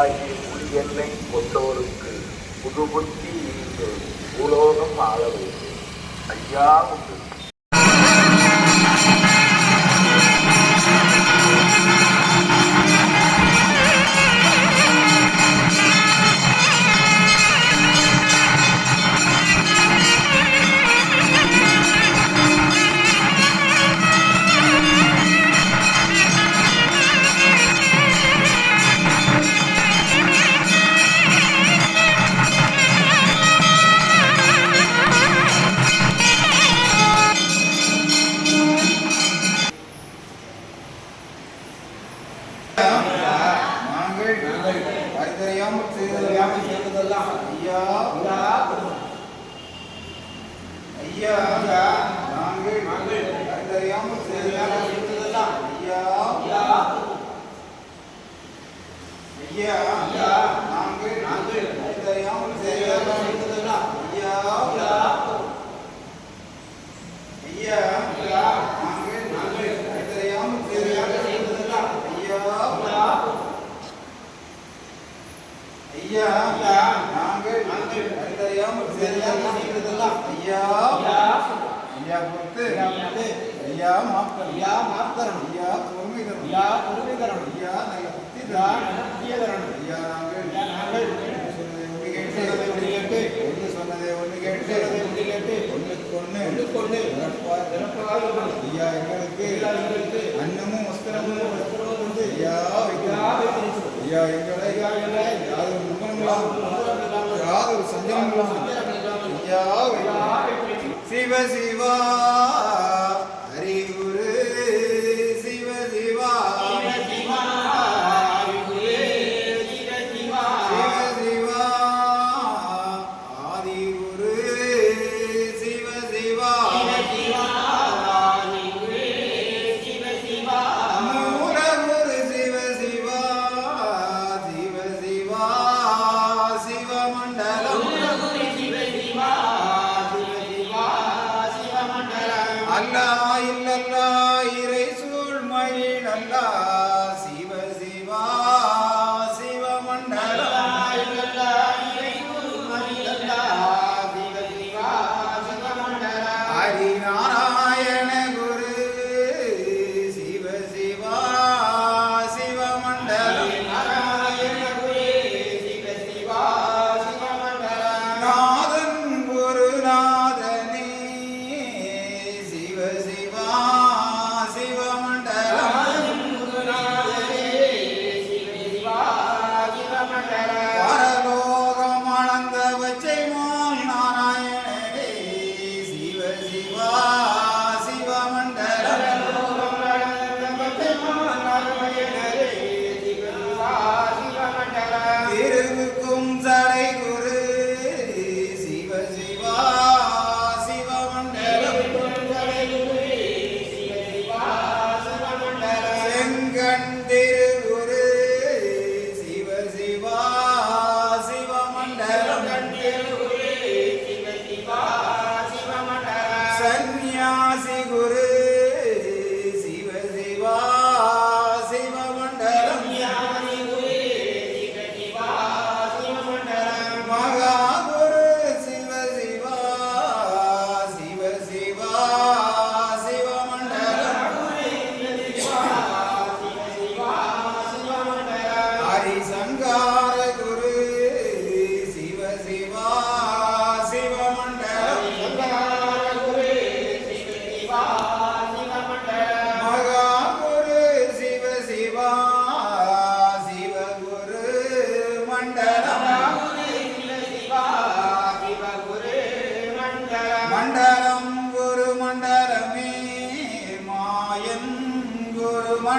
ஆகிய புலி என்னை கொண்டோருக்கு புது புத்தி இன்று பூலோகம் ஆள ஐயா உண்டு. அறிதறியாமல் செய்ததெல்லாம் ஐயா ஐயா நாங்கள் அறிதறியாமல் செய்ததெல்லாம் ஐயா ஐயா நாங்கள் அறிதறியாமல் செய்ததெல்லாம் ஐயா ஐயா நாங்கள் அறிதறியாமல் செய்ததெல்லாம் ஐயா ஐயா நாங்கள் அறிந்தறியாமல் செய்ததெல்லாம் ஐயா ஐயா மாப்கரம் ஐயா மாப்கரம் ஐயா பொறுமைகரம் ஐயா பொறுமைகரம் ஐயா நல்ல புத்திதா நல்ல புத்தியகரணம் ஐயா நாங்கள் ஐயா நாங்கள் ஒன்று கேட்டதை ஒன்று கேட்டு ஒன்று சொன்னதை ஒன்று கேட்டதை ஒன்று கேட்டு ஒன்றுக்கு ஒன்று ஒன்றுக்கு ஒன்று நிரப்பாக ஐயா எங்களுக்கு ஐயா எங்களுக்கு அன்னமும் வைக்கிறார் வைத்திருக்கிறோம். അല്ലാ ഇല്ലല്ലാ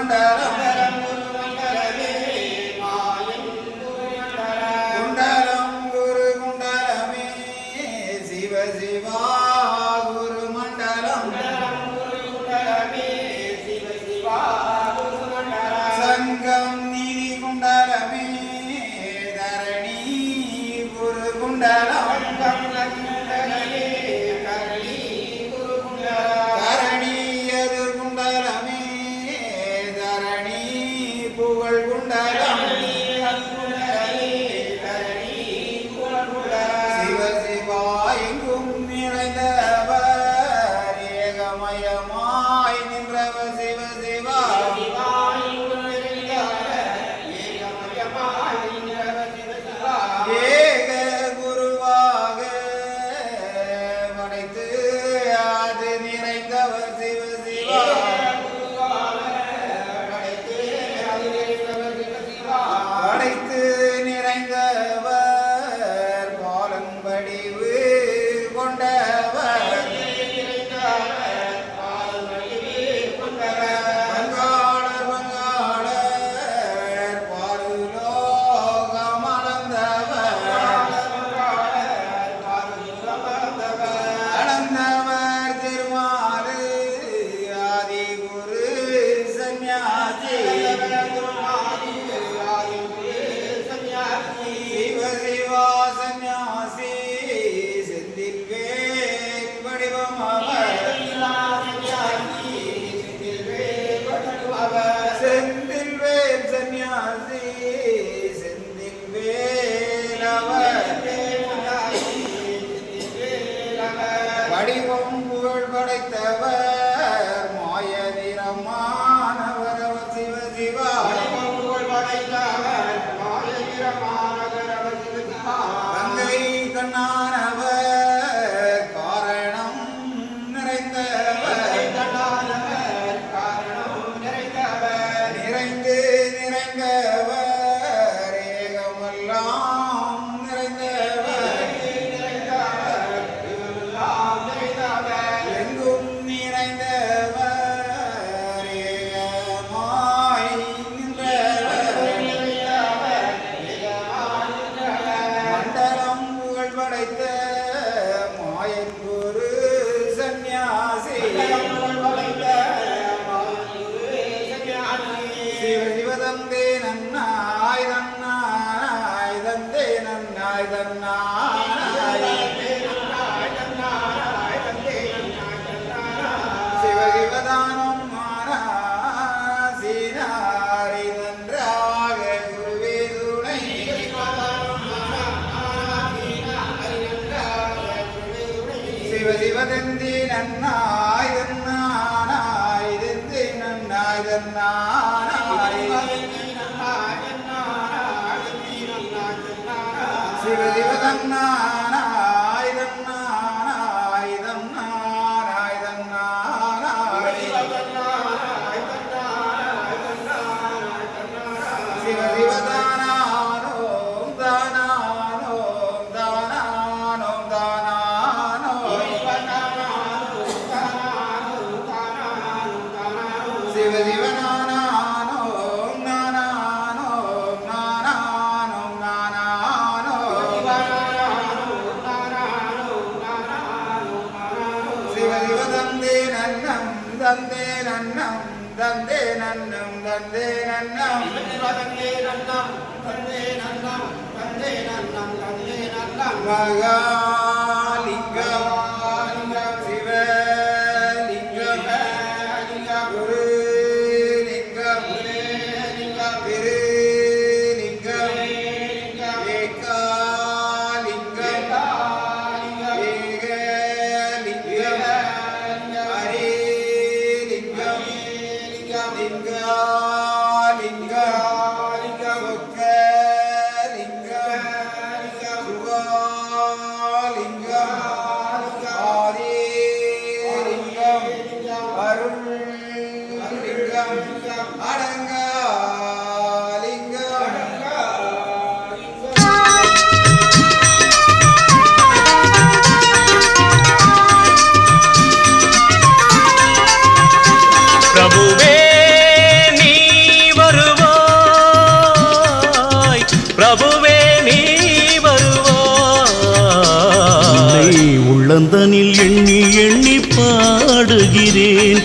não ഭഗവതിരന്നാ நன்னம் தந்தே நன்னம். தந்தே நன்னம் மகாலிங்கம்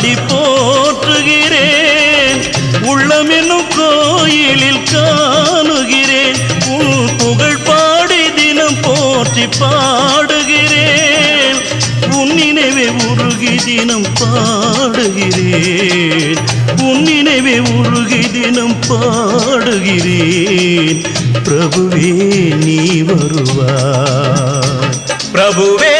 பாடி போற்றுகிறேன். உள்ளமெனும் கோயிலில் காணுகிறேன். உன் புகழ் பாடி தினம் போற்றி பாடுகிறேன். உன் நினைவே உருகி தினம் பாடுகிறேன். உன் நினைவே உருகி தினம் பாடுகிறேன். பிரபுவே நீ வருவா பிரபுவே